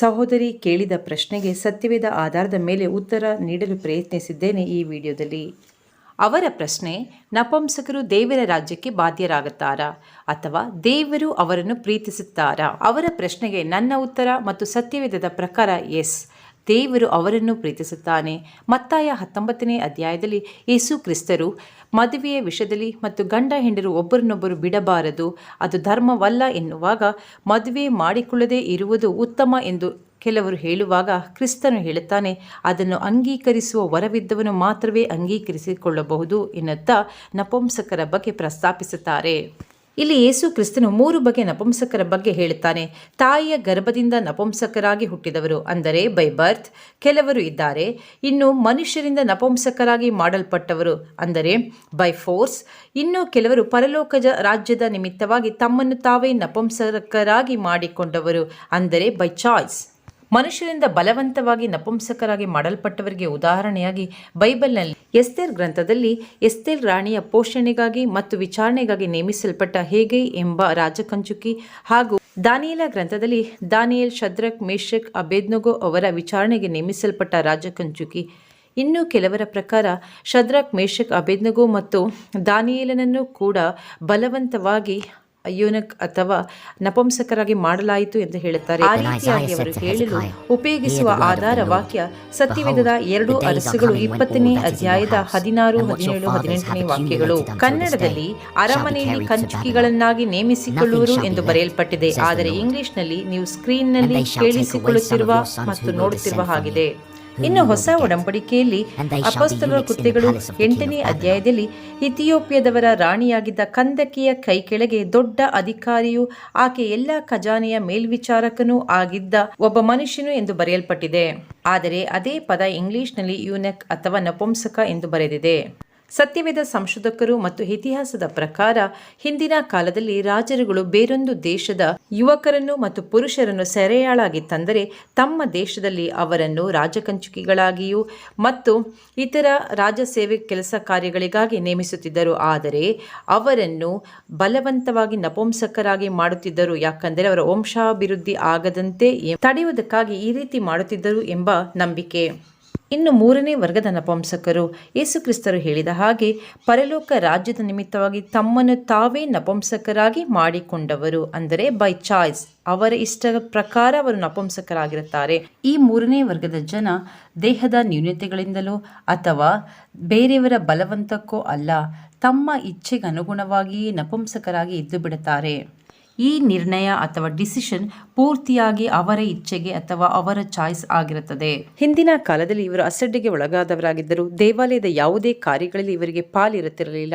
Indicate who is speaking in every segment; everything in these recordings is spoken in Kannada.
Speaker 1: ಸಹೋದರಿ ಕೇಳಿದ ಪ್ರಶ್ನೆಗೆ ಸತ್ಯವೇದ ಆಧಾರದ ಮೇಲೆ ಉತ್ತರ ನೀಡಲು ಪ್ರಯತ್ನಿಸಿದ್ದೇನೆ ಈ ವಿಡಿಯೋದಲ್ಲಿ ಅವರ ಪ್ರಶ್ನೆ ನಪಂಸಕರು ದೇವರ ರಾಜ್ಯಕ್ಕೆ ಬಾಧ್ಯರಾಗುತ್ತಾರಾ ಅಥವಾ ದೇವರು ಅವರನ್ನು ಪ್ರೀತಿಸುತ್ತಾರಾ ಅವರ ಪ್ರಶ್ನೆಗೆ ನನ್ನ ಉತ್ತರ ಮತ್ತು ಸತ್ಯವೇದದ ಪ್ರಕಾರ ಎಸ್ ದೇವರು ಅವರನ್ನು ಪ್ರೀತಿಸುತ್ತಾನೆ ಮತ್ತಾಯ ಹತ್ತೊಂಬತ್ತನೇ ಅಧ್ಯಾಯದಲ್ಲಿ ಯೇಸು ಕ್ರಿಸ್ತರು ಮದುವೆಯ ವಿಷಯದಲ್ಲಿ ಮತ್ತು ಗಂಡ ಹೆಂಡರು ಒಬ್ಬರನ್ನೊಬ್ಬರು ಬಿಡಬಾರದು ಅದು ಧರ್ಮವಲ್ಲ ಎನ್ನುವಾಗ ಮದುವೆ ಮಾಡಿಕೊಳ್ಳದೇ ಇರುವುದು ಉತ್ತಮ ಎಂದು ಕೆಲವರು ಹೇಳುವಾಗ ಕ್ರಿಸ್ತನು ಹೇಳುತ್ತಾನೆ ಅದನ್ನು ಅಂಗೀಕರಿಸುವ ವರವಿದ್ದವನು ಮಾತ್ರವೇ ಅಂಗೀಕರಿಸಿಕೊಳ್ಳಬಹುದು ಎನ್ನುತ್ತಾ ನಪುಂಸಕರ ಬಗ್ಗೆ ಪ್ರಸ್ತಾಪಿಸುತ್ತಾರೆ ಇಲ್ಲಿ ಯೇಸು ಕ್ರಿಸ್ತನು ಮೂರು ಬಗೆ ನಪುಂಸಕರ ಬಗ್ಗೆ ಹೇಳುತ್ತಾನೆ ತಾಯಿಯ ಗರ್ಭದಿಂದ ನಪುಂಸಕರಾಗಿ ಹುಟ್ಟಿದವರು ಅಂದರೆ ಬೈ ಬರ್ತ್ ಕೆಲವರು ಇದ್ದಾರೆ ಇನ್ನು ಮನುಷ್ಯರಿಂದ ನಪುಂಸಕರಾಗಿ ಮಾಡಲ್ಪಟ್ಟವರು ಅಂದರೆ ಬೈ ಫೋರ್ಸ್ ಇನ್ನು ಕೆಲವರು ಪರಲೋಕ ರಾಜ್ಯದ ನಿಮಿತ್ತವಾಗಿ ತಮ್ಮನ್ನು ತಾವೇ ನಪುಂಸಕರಾಗಿ ಮಾಡಿಕೊಂಡವರು ಅಂದರೆ ಬೈ ಚಾಯ್ಸ್ ಮನುಷ್ಯರಿಂದ ಬಲವಂತವಾಗಿ ನಪುಂಸಕರಾಗಿ ಮಾಡಲ್ಪಟ್ಟವರಿಗೆ ಉದಾಹರಣೆಯಾಗಿ ಬೈಬಲ್ನಲ್ಲಿ ಎಸ್ತೇರ್ ಗ್ರಂಥದಲ್ಲಿ ಎಸ್ತೇರ್ ರಾಣಿಯ ಪೋಷಣೆಗಾಗಿ ಮತ್ತು ವಿಚಾರಣೆಗಾಗಿ ನೇಮಿಸಲ್ಪಟ್ಟ ಹೇಗೆ ಎಂಬ ರಾಜಕಂಚುಕಿ ಹಾಗೂ ದಾನಿಯಲ ಗ್ರಂಥದಲ್ಲಿ ದಾನಿಯಲ್ ಶದ್ರಕ್ ಮೇಷಕ್ ಅಬೇದ್ನಗೋ ಅವರ ವಿಚಾರಣೆಗೆ ನೇಮಿಸಲ್ಪಟ್ಟ ರಾಜಕಂಚುಕಿ ಇನ್ನು ಕೆಲವರ ಪ್ರಕಾರ ಶದ್ರಕ್ ಮೇಷಕ್ ಅಬೇದ್ನಗೋ ಮತ್ತು ದಾನಿಯೇಲನನ್ನು ಕೂಡ ಬಲವಂತವಾಗಿ ಯೂನಕ್ ಅಥವಾ ನಪುಂಸಕರಾಗಿ ಮಾಡಲಾಯಿತು ಎಂದು ಹೇಳುತ್ತಾರೆ ಆ
Speaker 2: ರೀತಿಯಾಗಿ ಅವರು ಹೇಳಲು ಉಪಯೋಗಿಸುವ ಆಧಾರ ವಾಕ್ಯ ಸತ್ಯವೇದದ ಎರಡು ಅರಸುಗಳು ಇಪ್ಪತ್ತನೇ ಅಧ್ಯಾಯದ ಹದಿನಾರು ಹದಿನೇಳು ಹದಿನೆಂಟನೇ ವಾಕ್ಯಗಳು ಕನ್ನಡದಲ್ಲಿ ಅರಮನೆಯಲ್ಲಿ ಕಂಚುಕಿಗಳನ್ನಾಗಿ ನೇಮಿಸಿಕೊಳ್ಳುವರು ಎಂದು ಬರೆಯಲ್ಪಟ್ಟಿದೆ ಆದರೆ ಇಂಗ್ಲಿಷ್ನಲ್ಲಿ ನೀವು ಸ್ಕ್ರೀನ್ನಲ್ಲಿ ಕೇಳಿಸಿಕೊಳ್ಳುತ್ತಿರುವ ಮತ್ತು ನೋಡುತ್ತಿರುವ ಹಾಗಿದೆ ಇನ್ನು ಹೊಸ ಒಡಂಬಡಿಕೆಯಲ್ಲಿ ಅಪಸ್ತಲರ ಕೃತ್ಯಗಳು ಎಂಟನೇ ಅಧ್ಯಾಯದಲ್ಲಿ ಇಥಿಯೋಪ್ಯದವರ ರಾಣಿಯಾಗಿದ್ದ ಕಂದಕಿಯ ಕೈ ಕೆಳಗೆ ದೊಡ್ಡ ಅಧಿಕಾರಿಯು ಆಕೆ ಎಲ್ಲ ಖಜಾನೆಯ ಮೇಲ್ವಿಚಾರಕನೂ ಆಗಿದ್ದ ಒಬ್ಬ ಮನುಷ್ಯನು ಎಂದು ಬರೆಯಲ್ಪಟ್ಟಿದೆ ಆದರೆ ಅದೇ ಪದ ಇಂಗ್ಲಿಷ್ನಲ್ಲಿ ಯೂನೆಕ್ ಅಥವಾ ನಪುಂಸಕ ಎಂದು ಬರೆದಿದೆ ಸತ್ಯವೇದ ಸಂಶೋಧಕರು ಮತ್ತು ಇತಿಹಾಸದ ಪ್ರಕಾರ ಹಿಂದಿನ ಕಾಲದಲ್ಲಿ ರಾಜರುಗಳು ಬೇರೊಂದು ದೇಶದ ಯುವಕರನ್ನು ಮತ್ತು ಪುರುಷರನ್ನು ಸೆರೆಯಾಳಾಗಿ ತಂದರೆ ತಮ್ಮ ದೇಶದಲ್ಲಿ ಅವರನ್ನು ರಾಜಕಂಚುಕಿಗಳಾಗಿಯೂ ಮತ್ತು ಇತರ ರಾಜ ಸೇವೆ ಕೆಲಸ ಕಾರ್ಯಗಳಿಗಾಗಿ ನೇಮಿಸುತ್ತಿದ್ದರು ಆದರೆ ಅವರನ್ನು ಬಲವಂತವಾಗಿ ನಪುಂಸಕರಾಗಿ ಮಾಡುತ್ತಿದ್ದರು ಯಾಕಂದರೆ ಅವರ ವಂಶಾಭಿವೃದ್ಧಿ ಆಗದಂತೆ ತಡೆಯುವುದಕ್ಕಾಗಿ ಈ ರೀತಿ ಮಾಡುತ್ತಿದ್ದರು ಎಂಬ ನಂಬಿಕೆ ಇನ್ನು ಮೂರನೇ ವರ್ಗದ ನಪುಂಸಕರು ಯೇಸುಕ್ರಿಸ್ತರು ಹೇಳಿದ ಹಾಗೆ ಪರಲೋಕ ರಾಜ್ಯದ ನಿಮಿತ್ತವಾಗಿ ತಮ್ಮನ್ನು ತಾವೇ ನಪುಂಸಕರಾಗಿ ಮಾಡಿಕೊಂಡವರು ಅಂದರೆ ಬೈ ಚಾಯ್ಸ್ ಅವರ ಇಷ್ಟ ಪ್ರಕಾರ ಅವರು ನಪುಂಸಕರಾಗಿರುತ್ತಾರೆ ಈ ಮೂರನೇ ವರ್ಗದ ಜನ ದೇಹದ ನ್ಯೂನತೆಗಳಿಂದಲೋ ಅಥವಾ ಬೇರೆಯವರ ಬಲವಂತಕ್ಕೋ ಅಲ್ಲ ತಮ್ಮ ಇಚ್ಛೆಗೆ ಅನುಗುಣವಾಗಿಯೇ ನಪುಂಸಕರಾಗಿ ಇದ್ದು ಬಿಡುತ್ತಾರೆ ಈ ನಿರ್ಣಯ ಅಥವಾ ಡಿಸಿಷನ್ ಪೂರ್ತಿಯಾಗಿ ಅವರ ಇಚ್ಛೆಗೆ ಅಥವಾ ಅವರ ಚಾಯ್ಸ್ ಆಗಿರುತ್ತದೆ ಹಿಂದಿನ ಕಾಲದಲ್ಲಿ ಇವರು ಅಸಡ್ಡೆಗೆ ಒಳಗಾದವರಾಗಿದ್ದರು ದೇವಾಲಯದ ಯಾವುದೇ ಕಾರ್ಯಗಳಲ್ಲಿ ಇವರಿಗೆ ಪಾಲಿರುತ್ತಿರಲಿಲ್ಲ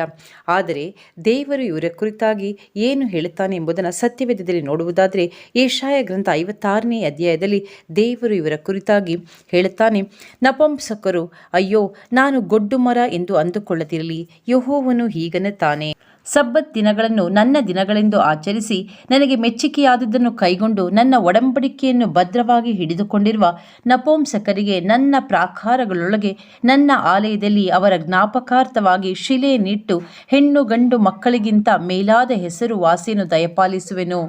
Speaker 2: ಆದರೆ ದೇವರು ಇವರ ಕುರಿತಾಗಿ ಏನು ಹೇಳುತ್ತಾನೆ ಎಂಬುದನ್ನು ಸತ್ಯವೇದದಲ್ಲಿ ನೋಡುವುದಾದರೆ ಏಷಾಯ ಗ್ರಂಥ ಐವತ್ತಾರನೇ ಅಧ್ಯಾಯದಲ್ಲಿ ದೇವರು ಇವರ ಕುರಿತಾಗಿ ಹೇಳುತ್ತಾನೆ ನಪಂಸಕರು ಅಯ್ಯೋ ನಾನು ಗೊಡ್ಡು ಮರ ಎಂದು ಅಂದುಕೊಳ್ಳದಿರಲಿ ಯಹೋವನು ತಾನೆ ಸಬ್ಬತ್ ದಿನಗಳನ್ನು ನನ್ನ ದಿನಗಳೆಂದು ಆಚರಿಸಿ ನನಗೆ ಮೆಚ್ಚುಗೆಯಾದುದನ್ನು ಕೈಗೊಂಡು ನನ್ನ ಒಡಂಬಡಿಕೆಯನ್ನು ಭದ್ರವಾಗಿ ಹಿಡಿದುಕೊಂಡಿರುವ ನಪೋಂಸಕರಿಗೆ ನನ್ನ ಪ್ರಾಕಾರಗಳೊಳಗೆ ನನ್ನ ಆಲಯದಲ್ಲಿ ಅವರ ಜ್ಞಾಪಕಾರ್ಥವಾಗಿ ಶಿಲೆಯನ್ನಿಟ್ಟು ಹೆಣ್ಣು ಗಂಡು ಮಕ್ಕಳಿಗಿಂತ ಮೇಲಾದ ಹೆಸರುವಾಸಿಯನ್ನು ದಯಪಾಲಿಸುವೆನು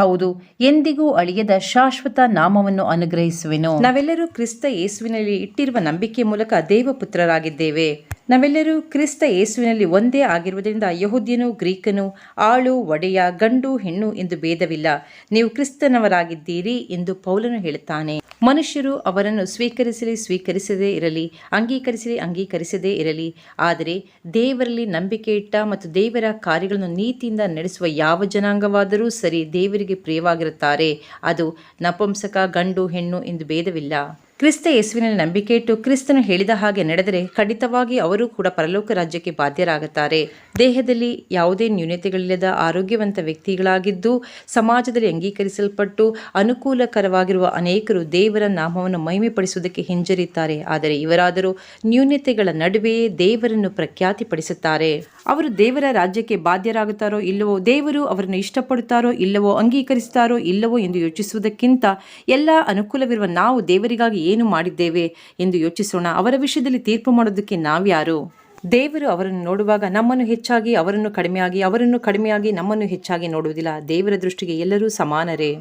Speaker 2: ಹೌದು ಎಂದಿಗೂ ಅಳಿಯದ ಶಾಶ್ವತ ನಾಮವನ್ನು ಅನುಗ್ರಹಿಸುವೆನು ನಾವೆಲ್ಲರೂ ಕ್ರಿಸ್ತ ಯೇಸುವಿನಲ್ಲಿ ಇಟ್ಟಿರುವ ನಂಬಿಕೆ ಮೂಲಕ ದೇವಪುತ್ರರಾಗಿದ್ದೇವೆ ನಾವೆಲ್ಲರೂ ಕ್ರಿಸ್ತ ಯೇಸುವಿನಲ್ಲಿ ಒಂದೇ ಆಗಿರುವುದರಿಂದ ಯಹುದ್ಯನು ಗ್ರೀಕನು ಆಳು ಒಡೆಯ ಗಂಡು ಹೆಣ್ಣು ಎಂದು ಭೇದವಿಲ್ಲ ನೀವು ಕ್ರಿಸ್ತನವರಾಗಿದ್ದೀರಿ ಎಂದು ಪೌಲನು ಹೇಳುತ್ತಾನೆ ಮನುಷ್ಯರು ಅವರನ್ನು ಸ್ವೀಕರಿಸಲಿ ಸ್ವೀಕರಿಸದೇ ಇರಲಿ ಅಂಗೀಕರಿಸಲಿ ಅಂಗೀಕರಿಸದೇ ಇರಲಿ ಆದರೆ ದೇವರಲ್ಲಿ ನಂಬಿಕೆ ಇಟ್ಟ ಮತ್ತು ದೇವರ ಕಾರ್ಯಗಳನ್ನು ನೀತಿಯಿಂದ ನಡೆಸುವ ಯಾವ ಜನಾಂಗವಾದರೂ ಸರಿ ದೇವರಿಗೆ ಪ್ರಿಯವಾಗಿರುತ್ತಾರೆ ಅದು ನಪುಂಸಕ ಗಂಡು ಹೆಣ್ಣು ಎಂದು ಭೇದವಿಲ್ಲ ಕ್ರಿಸ್ತ ಯೇಸುವಿನಲ್ಲಿ ನಂಬಿಕೆ ಇಟ್ಟು ಕ್ರಿಸ್ತನು ಹೇಳಿದ ಹಾಗೆ ನಡೆದರೆ ಖಂಡಿತವಾಗಿ ಅವರು ಕೂಡ ಪರಲೋಕ ರಾಜ್ಯಕ್ಕೆ ಬಾಧ್ಯರಾಗುತ್ತಾರೆ ದೇಹದಲ್ಲಿ ಯಾವುದೇ ನ್ಯೂನತೆಗಳಿಲ್ಲದ ಆರೋಗ್ಯವಂತ ವ್ಯಕ್ತಿಗಳಾಗಿದ್ದು ಸಮಾಜದಲ್ಲಿ ಅಂಗೀಕರಿಸಲ್ಪಟ್ಟು ಅನುಕೂಲಕರವಾಗಿರುವ ಅನೇಕರು ದೇವರ ನಾಮವನ್ನು ಪಡಿಸುವುದಕ್ಕೆ ಹಿಂಜರಿಯುತ್ತಾರೆ ಆದರೆ ಇವರಾದರೂ ನ್ಯೂನತೆಗಳ ನಡುವೆಯೇ ದೇವರನ್ನು ಪ್ರಖ್ಯಾತಿಪಡಿಸುತ್ತಾರೆ ಅವರು ದೇವರ ರಾಜ್ಯಕ್ಕೆ ಬಾಧ್ಯರಾಗುತ್ತಾರೋ ಇಲ್ಲವೋ ದೇವರು ಅವರನ್ನು ಇಷ್ಟಪಡುತ್ತಾರೋ ಇಲ್ಲವೋ ಅಂಗೀಕರಿಸುತ್ತಾರೋ ಇಲ್ಲವೋ ಎಂದು ಯೋಚಿಸುವುದಕ್ಕಿಂತ ಎಲ್ಲ ಅನುಕೂಲವಿರುವ ನಾವು ದೇವರಿಗಾಗಿ ಏನು ಮಾಡಿದ್ದೇವೆ ಎಂದು ಯೋಚಿಸೋಣ ಅವರ ವಿಷಯದಲ್ಲಿ ತೀರ್ಪು ಮಾಡೋದಕ್ಕೆ ನಾವ್ಯಾರು ದೇವರು ಅವರನ್ನು ನೋಡುವಾಗ ನಮ್ಮನ್ನು ಹೆಚ್ಚಾಗಿ ಅವರನ್ನು ಕಡಿಮೆಯಾಗಿ ಅವರನ್ನು ಕಡಿಮೆಯಾಗಿ ನಮ್ಮನ್ನು ಹೆಚ್ಚಾಗಿ ನೋಡುವುದಿಲ್ಲ ದೇವರ ದೃಷ್ಟಿಗೆ ಎಲ್ಲರೂ ಸಮಾನರೇ